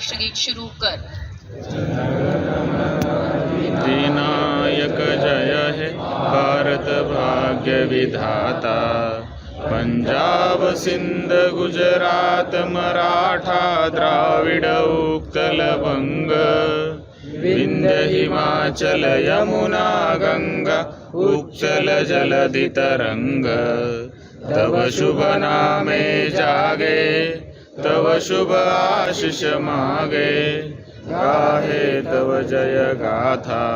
राष्ट्रगीत शुरू कर. दीनायक जय हे भारत भाग्य विधाता. पंजाब सिंध गुजरात मराठा द्राविड उत्कल बंग विंद हिमाचल यमुना गंगा उच्चल जलधि तरंग तव शुभ नामे जागे. तव शुभ आशिष मागे। गाहे तव जय गाथा।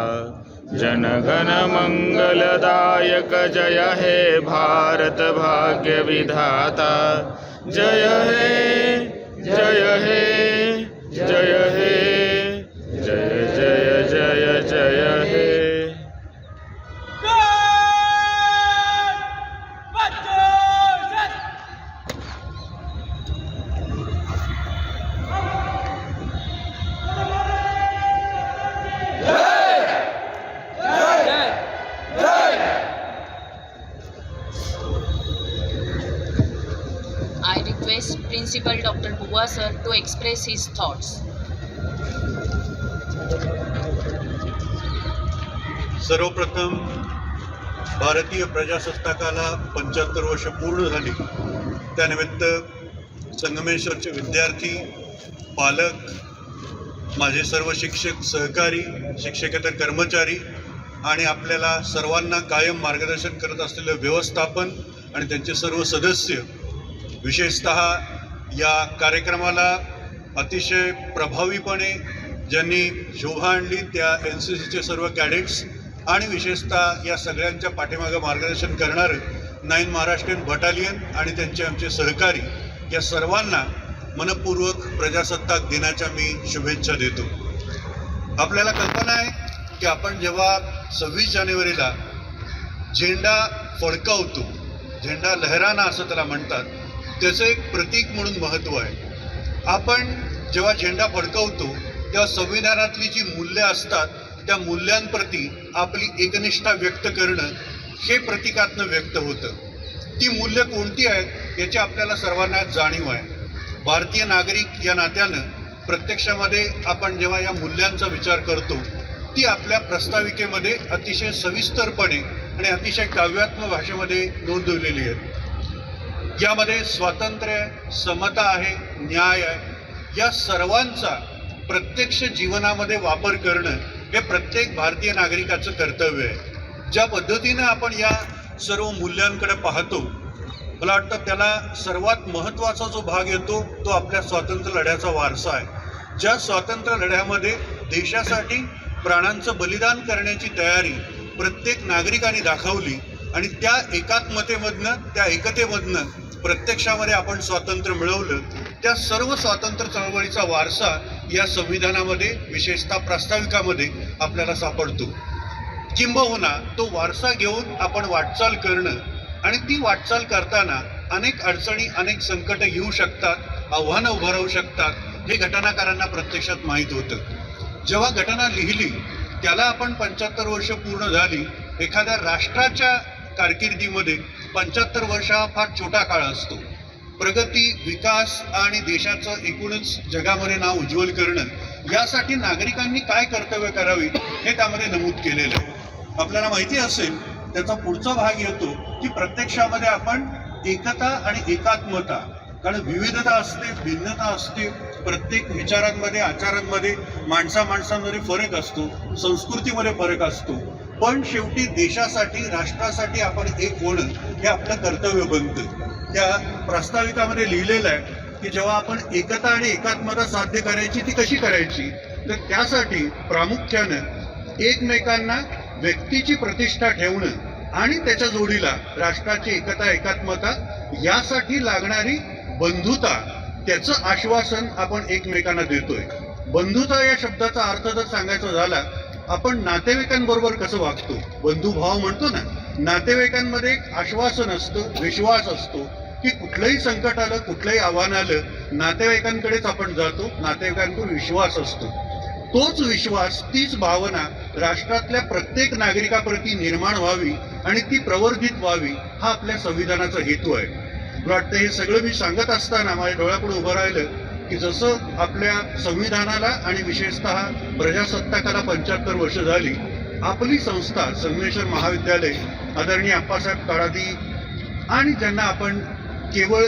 जनगण मंगलदायक जय हे भारत भाग्य विधाता। जय हे जय हे। Express his thoughts. सर्वप्रथम भारतीय प्रजासत्ताकाला पंच्याहत्तर वर्ष पूर्ण झाली त्यानिमित्त संगमेश्वरचे विद्यार्थी पालक माझे सर्व शिक्षक सहकारी शिक्षकेतर कर्मचारी आणि आपल्याला सर्वांना कायम मार्गदर्शन करत असलेलं व्यवस्थापन आणि त्यांचे सर्व सदस्य विशेषत या कार्यक्रमाला अतिशय प्रभावीपणे ज्यांनी शोभा आणली त्या एन सी सीचे सर्व कॅडेट्स आणि विशेषतः या सगळ्यांच्या पाठीमागं मार्गदर्शन करणारं नाईन महाराष्ट्रीयन बटालियन आणि त्यांचे आमचे सहकारी या सर्वांना मनपूर्वक प्रजासत्ताक दिनाच्या मी शुभेच्छा देतो. आपल्याला कल्पना आहे की आपण जेव्हा सव्वीस जानेवारीला झेंडा फडकावतो झेंडा लहराना असं त्याला म्हणतात त्याचं एक प्रतीक म्हणून महत्त्व आहे. आपण जेव्हा झेंडा फडकवतो तेव्हा संविधानातली जी मूल्य असतात त्या मूल्यांप्रती आपली एकनिष्ठा व्यक्त करणं हे प्रतिकातनं व्यक्त होतं. ती मूल्य कोणती आहेत याची आपल्याला सर्वांना जाणीव आहे. भारतीय नागरिक या नात्यानं प्रत्यक्षामध्ये आपण जेव्हा या मूल्यांचा विचार करतो ती आपल्या प्रस्ताविकेमध्ये अतिशय सविस्तरपणे आणि अतिशय काव्यात्मक भाषेमध्ये नोंदवलेली आहेत. यामध्ये स्वातंत्र्य समता आहे न्याय आहे. या सर्वांचा प्रत्यक्ष जीवनामध्ये वापर करणं हे प्रत्येक भारतीय नागरिकाचं कर्तव्य आहे. ज्या पद्धतीनं आपण या सर्व मूल्यांकडे पाहतो मला वाटतं त्याला सर्वात महत्त्वाचा जो भाग येतो तो आपल्या स्वातंत्र्य लढ्याचा वारसा आहे. ज्या स्वातंत्र्य लढ्यामध्ये देशासाठी प्राणांचं बलिदान करण्याची तयारी प्रत्येक नागरिकाने दाखवली आणि त्या एकात्मतेमधनं त्या एकतेमधनं प्रत्यक्षामध्ये आपण स्वातंत्र्य मिळवलं त्या सर्व स्वातंत्र्य चळवळीचा वारसा या संविधानामध्ये विशेषतः प्रास्ताविकामध्ये आपल्याला सापडतो. किंबहुना तो वारसा घेऊन आपण वाटचाल करणं आणि ती वाटचाल करताना अनेक अडचणी अनेक संकट येऊ शकतात आव्हानं उभं राहू शकतात हे घटनाकारांना प्रत्यक्षात माहीत होतं. जेव्हा घटना लिहिली त्याला आपण पंच्याहत्तर वर्ष पूर्ण झाली. एखाद्या राष्ट्राच्या कारकिर्दीमध्ये पंच्याहत्तर वर्ष हा फार छोटा काळ असतो. प्रगती विकास आणि देशाचं एकूणच जगामध्ये नाव उज्ज्वल करणं यासाठी नागरिकांनी काय कर्तव्य करावी हे त्यामध्ये नमूद केलेलं आहे. आपल्याला माहिती असेल त्याचा पुढचा भाग येतो की प्रत्यक्षामध्ये आपण एकता आणि एकात्मता कारण विविधता असते भिन्नता असते प्रत्येक विचारांमध्ये आचारांमध्ये माणसा माणसांमध्ये फरक असतो संस्कृतीमध्ये फरक असतो. पण शेवटी देशासाठी राष्ट्रासाठी आपण एक होणं हे आपलं कर्तव्य बनतं. त्या प्रास्ताविकामध्ये लिहिलेलं आहे की जेव्हा आपण एकता आणि एकात्मता साध्य करायची ती कशी करायची? तर त्यासाठी प्रामुख्यानं एकमेकांना व्यक्तीची प्रतिष्ठा ठेवणं आणि त्याच्या जोडीला राष्ट्राची एकता एकात्मता यासाठी लागणारी बंधुता त्याचं आश्वासन आपण एकमेकांना देतोय. बंधुता या शब्दाचा अर्थ जर सांगायचा झाला आपण नातेवाईकांबरोबर कसं वागतो? बंधुभाव म्हणतो ना नातेवाईकांमध्ये एक आश्वासन असतं विश्वास असतो. की कुठलंही संकट आलं कुठलंही आव्हान आलं नातेवाईकांकडेच आपण जातो नातेवाईकांकडून विश्वास असतो. तोच विश्वास तीच भावना राष्ट्रातल्या प्रत्येक नागरिकाप्रती निर्माण व्हावी आणि ती प्रवर्धित व्हावी हा आपल्या संविधानाचा हेतू आहे. मला वाटतं हे सगळं मी सांगत असताना माझ्या डोळ्यापुढे उभं राहिलं की जसं आपल्या संविधानाला आणि विशेषतः प्रजासत्ताकाला पंच्याहत्तर वर्ष झाली आपली संस्था संगमेश्वर महाविद्यालय आदरणीय अप्पासाहेब काळादी आणि ज्यांना आपण केवळ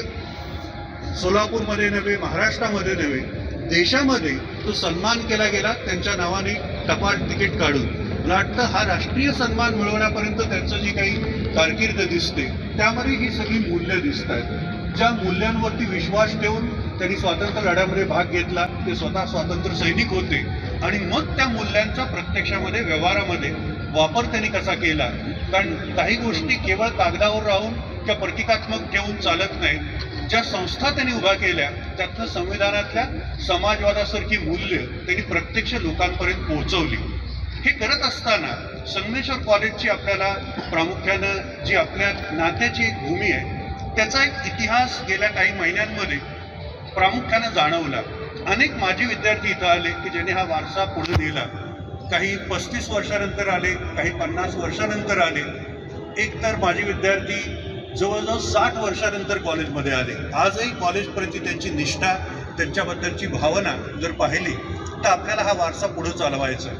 सोलापूरमध्ये नव्हे महाराष्ट्रामध्ये नव्हे देशामध्ये तो सन्मान केला गेला त्यांच्या नावाने टपाल तिकीट काढून. मला वाटतं हा राष्ट्रीय सन्मान मिळवण्यापर्यंत त्यांचं जी काही कारकीर्द दिसते त्यामध्ये ही सगळी मूल्य दिसत आहेत. ज्या मूल्यांवरती विश्वास ठेवून त्यांनी स्वातंत्र्य लढ्यामध्ये भाग घेतला ते स्वतः स्वातंत्र्य सैनिक होते. आणि मग त्या मूल्यांचा प्रत्यक्षामध्ये व्यवहारामध्ये वापर त्यांनी कसा केला? कारण काही गोष्टी केवळ कागदावर राहून त्या प्रतिकात्मक घेऊन चालत नाहीत. ज्या संस्था त्यांनी उभ्या केल्या त्यातनं संविधानातल्या समाजवादासारखी मूल्य त्यांनी प्रत्यक्ष लोकांपर्यंत पोहोचवली. हे करत असताना संगमेश्वर कॉलेजची आपल्याला प्रामुख्यानं जी आपल्या नात्याची एक भूमी आहे त्याचा एक इतिहास गेल्या काही महिन्यांमध्ये प्रामुख्यानं जाणवला. अनेक माजी विद्यार्थी इथं आले की ज्यांनी हा वारसा पुढे नेला. काही पस्तीस वर्षानंतर आले काही पन्नास वर्षानंतर आले. एक तर माजी विद्यार्थी जवळजवळ साठ वर्षानंतर कॉलेजमध्ये आले. आजही कॉलेजप्रती त्यांची निष्ठा त्यांच्याबद्दलची भावना जर पाहिली तर आपल्याला हा वारसा पुढे चालवायचा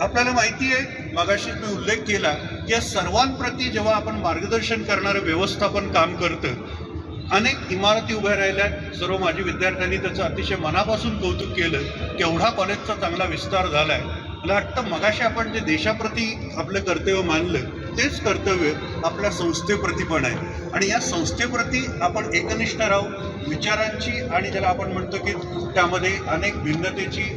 आपल्याला माहिती आहे मगाशीच मी उल्लेख केला की या सर्वांप्रती जेव्हा आपण मार्गदर्शन करणारं व्यवस्थापन काम करतं अनेक इमारती उभ्या राहिल्या सर्व माझी विद्यार्थ्यांनी त्याचं अतिशय मनापासून कौतुक केलं की एवढा कॉलेजचा चांगला विस्तार झाला आहे मला वाटतं मगाशी आपण जे देशाप्रती आपलं कर्तव्य मानलं तेच कर्तव्य आपल्या संस्थेप्रती पण आहे. आणि या संस्थेप्रती आपण एकनिष्ठ राहू विचारांची आणि ज्याला आपण म्हणतो की त्यामध्ये अनेक भिन्नतेची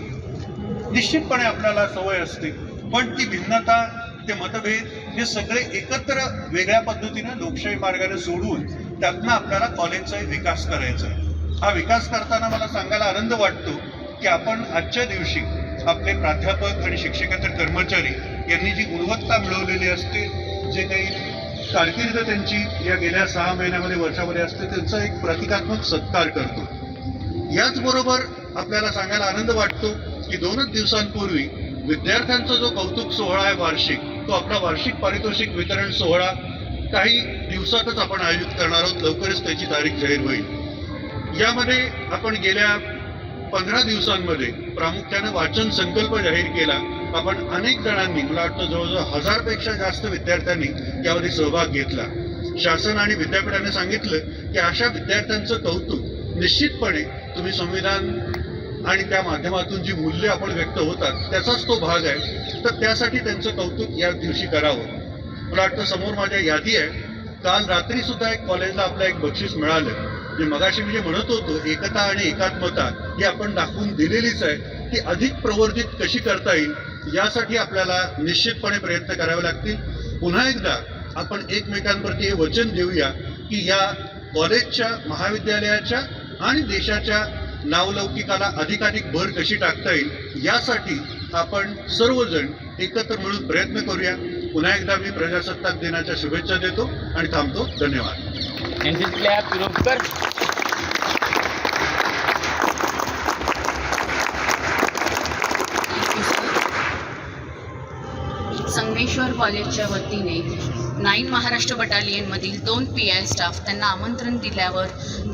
निश्चितपणे आपल्याला सवय असते. पण ती भिन्नता ते मतभेद हे सगळे एकत्र वेगळ्या पद्धतीनं लोकशाही मार्गाने सोडून त्यातनं आपल्याला कॉलेजचा विकास करायचा आहे. हा विकास करताना मला सांगायला आनंद वाटतो की आपण आजच्या दिवशी आपले प्राध्यापक आणि शिक्षकेतर कर्मचारी यांनी जी गुणवत्ता मिळवलेली असते जे काही कारकीर्द त्यांची या गेल्या सहा महिन्यामध्ये वर्षामध्ये असते त्यांचा एक प्रतिकात्मक सत्कार करतो. याचबरोबर आपल्याला सांगायला आनंद वाटतो की दोनच दिवसांपूर्वी विद्यार्थ्यांचा जो कौतुक सोहळा आहे वार्षिक तो आपला वार्षिक पारितोषिक वितरण सोहळा काही दिवसातच आपण आयोजित करणार आहोत लवकरच त्याची तारीख जाहीर होईल. यामध्ये आपण गेल्या पंधरा दिवसांमध्ये प्रामुख्याने वाचन संकल्प जाहीर केला. आपण अनेक जणांनी मला वाटतं जवळजवळ हजारपेक्षा जास्त विद्यार्थ्यांनी यामध्ये सहभाग घेतला. शासन आणि विद्यापीठाने सांगितलं की अशा विद्यार्थ्यांचं कौतुक निश्चितपणे तुम्ही संविधान आणि त्या माध्यमातून जी मूल्य आपण व्यक्त होतात त्याचाच तो भाग आहे. तर त्यासाठी त्यांचं कौतुक या दिवशी करावं. मला वाटतं समोर माझ्या यादी आहे. काल रात्री सुद्धा एक कॉलेजला आपलं एक बक्षीस मिळालं. जे मगाशी मी जे म्हणत होतो एकता आणि एकात्मता ही आपण दाखवून दिलेलीच आहे ती अधिक प्रवर्धित कशी करता येईल यासाठी आपल्याला निश्चितपणे प्रयत्न करावे लागतील. पुन्हा एकदा आपण एकमेकांप्रती हे वचन देऊया की या कॉलेजच्या महाविद्यालयाच्या आणि देशाच्या नावलौकिकाला अधिकाधिक भर कशी टाकता येईल यासाठी आपण सर्वजण एकत्र मिळून प्रयत्न करूया. पुन्हा एकदा मी प्रजासत्ताक दिनाच्या शुभेच्छा देतो आणि थांबतो. धन्यवाद. संगमेश्वर कॉलेजच्या वतीने नाईन महाराष्ट्र बटालियनमधील दोन पी आय स्टाफ त्यांना आमंत्रण दिल्यावर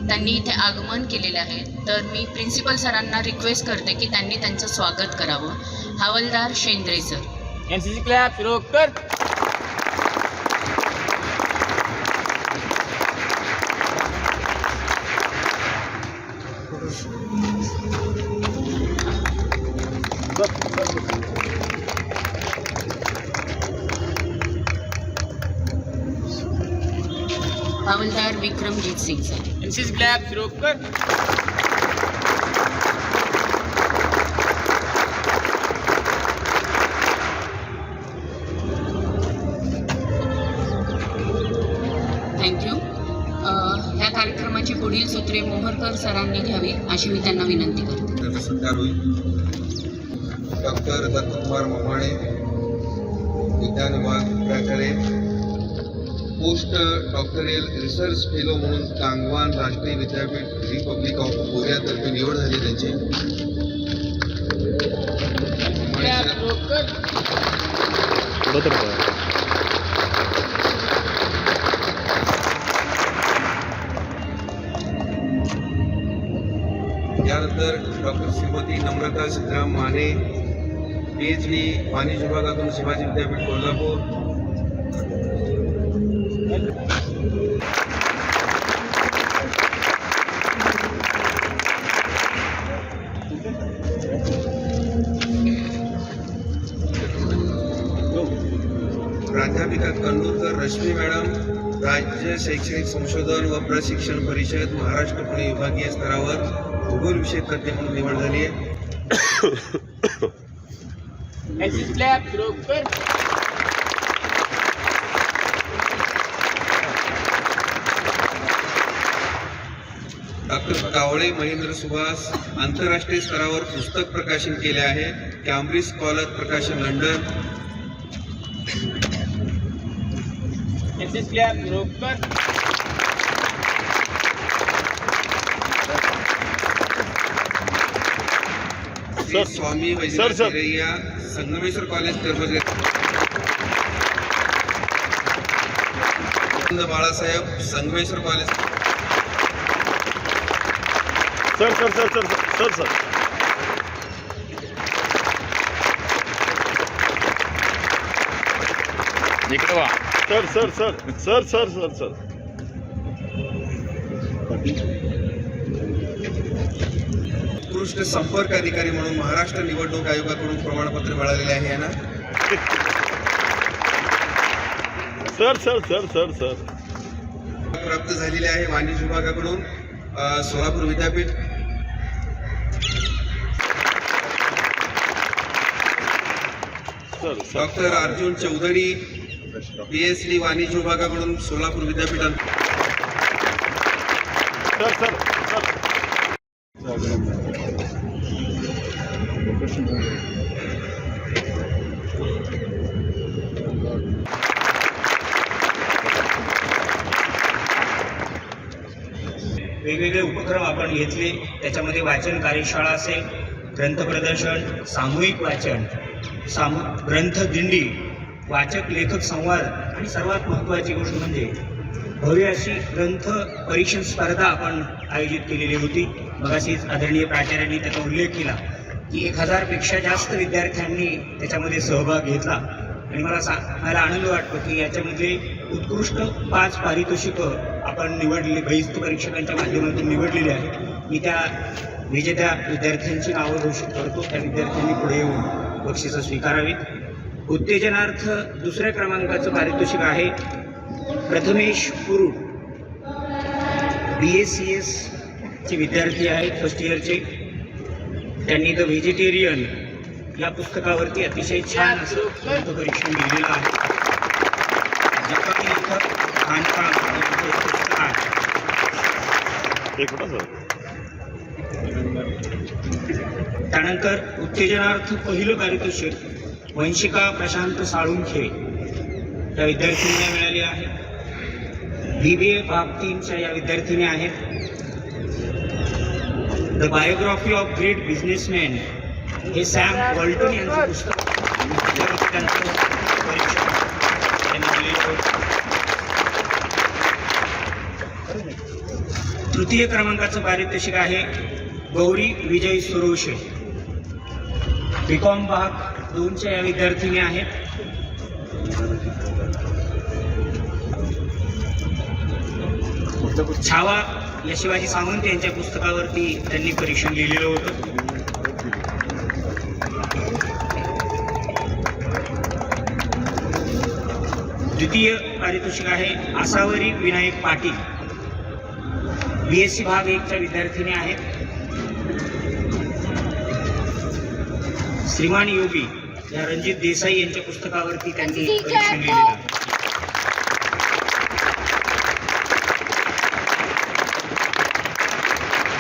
त्यांनी इथे आगमन केलेले आहे. तर मी प्रिन्सिपल सरांना रिक्वेस्ट करते की त्यांनी त्यांचं स्वागत करावं. हवालदार शेंद्रे सर. यांची क्लॅप विरोधकर हवालदार विक्रमजीत सिंग सर. क्लॅप विरोधकर थँक्यू ह्या कार्यक्रमाची पुढील सूत्रे मोहरकर सरांनी घ्यावी अशी मी त्यांना विनंती करते. डॉक्टर दत्तकुमार ममाणे विज्ञान विभाग प्राचार्य पोस्ट डॉक्टरेल रिसर्च फेलो म्हणून कांगवान राष्ट्रीय विद्यापीठ रिपब्लिक ऑफ कोरियातर्फे निवड झाली त्यांची. यानंतर doctor Shrimati Namrata Siddharam Mane P H D वाणिज्य विभागातून शिवाजी विद्यापीठ कोल्हापूर. प्राध्यापिका कन्नूरकर रश्मी मॅडम राज्य शैक्षणिक संशोधन व प्रशिक्षण परिषद महाराष्ट्र पुणे विभागीय स्तरावर भूगोल विषय तज्ज्ञ म्हणून निवड झाली आहे. डॉक्टर कावळे महेंद्र सुभाष आंतरराष्ट्रीय स्तरावर पुस्तक प्रकाशन केले आहे कॅम्ब्रिज स्कॉलर प्रकाशन London Shri. Swami. Chiraiya Sangameshwar college Balasaheb Sangameshwar college sir sir sir sir sir sir इकडे वा sir sir sir sir sir sir sir उत्कृष्ट संपर्क अधिकारी म्हणून महाराष्ट्र निवडणूक आयोगाकडून प्रमाणपत्र मिळालेले आहे यांना sir sir sir sir sir प्राप्त झालेले आहे वाणिज्य विभागाकडून सोलापूर विद्यापीठ sir sir doctor Arjun Chaudhari PhD वाणिज्य विभागाकडून सोलापूर विद्यापीठ सर सर सर. वेगवेगळे उपक्रम आपण घेतले. त्याच्यामध्ये वाचन कार्यशाळा असेल ग्रंथ प्रदर्शन सामूहिक वाचन साम ग्रंथ दिंडी वाचक लेखक संवाद आणि सर्वात महत्त्वाची गोष्ट म्हणजे भव्य अशी ग्रंथ परीक्षण स्पर्धा आपण आयोजित केलेली होती. मगाशीच आदरणीय प्राचार्यांनी त्याचा उल्लेख केला की एक हजारपेक्षा जास्त विद्यार्थ्यांनी त्याच्यामध्ये सहभाग घेतला. आणि मला सा मला आनंद वाटतो की याच्यामध्ये उत्कृष्ट पाच पारितोषिकं आपण निवडले बहिस्त परीक्षकांच्या माध्यमातून निवडलेली आहेत. मी त्या विजेत्या विद्यार्थ्यांची नावं घोषित करतो त्या विद्यार्थ्यांनी पुढे येऊन बक्षिसं स्वीकारावीत. उत्तेजनार्थ दुसऱ्या क्रमांकाचं पारितोषिक आहे. Prathamesh Kurud B S C S चे विद्यार्थी आहेत फर्स्ट इयरचे त्यांनी द व्हेजिटेरियन या पुस्तकावरती अतिशय छान असं परीक्षण लिहिलेलं आहे. जपानी लेखक खानपान एक पुस्तक आहे एक मिनिट सर त्यानंतर उत्तेजनार्थ पहिलं पारितोषिक वंशिका प्रशांत साळुंखे या विद्यार्थिनीला मिळाले आहे. बी बी ए भाग तीनच्या या विद्यार्थिनी आहेत. The biography of great businessman हे सॅम वॉल्टन यांचं पुस्तक तृतीय क्रमांकाचं पारितोषिक आहे. गौरी विजय सुरोशे. बीकॉम भाग दोनच्या या विद्यार्थिनी आहेत. छावा या शिवाजी सावंत यांच्या पुस्तकावरती त्यांनी परीक्षण लिहिलेलं होतं. द्वितीय पारितोषिक आहे Asavari Vinayak Patil. B S C भाग एकच्या विद्यार्थिनी आहेत. श्रीमान योगी या रणजित देसाई यांच्या पुस्तकावरती त्यांनी परीक्षण लिहिलेलं आहे.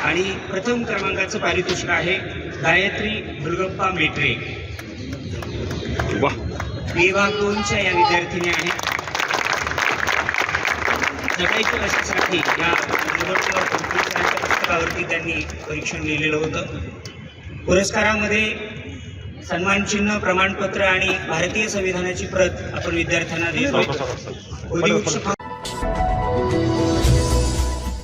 आणि प्रथम क्रमांकाचं पारितोषिक आहे गायत्री दुर्गप्पा मेट्रे. वा विभाग दोनच्या या विद्यार्थिनी आहेत. जगायच्या कशासाठी या कंप्युटरांच्या पुस्तकावरती त्यांनी परीक्षण लिहिलेलं होतं. पुरस्कारामध्ये सन्मानचिन्ह प्रमाणपत्र आणि भारतीय संविधानाची प्रत आपण विद्यार्थ्यांना देतो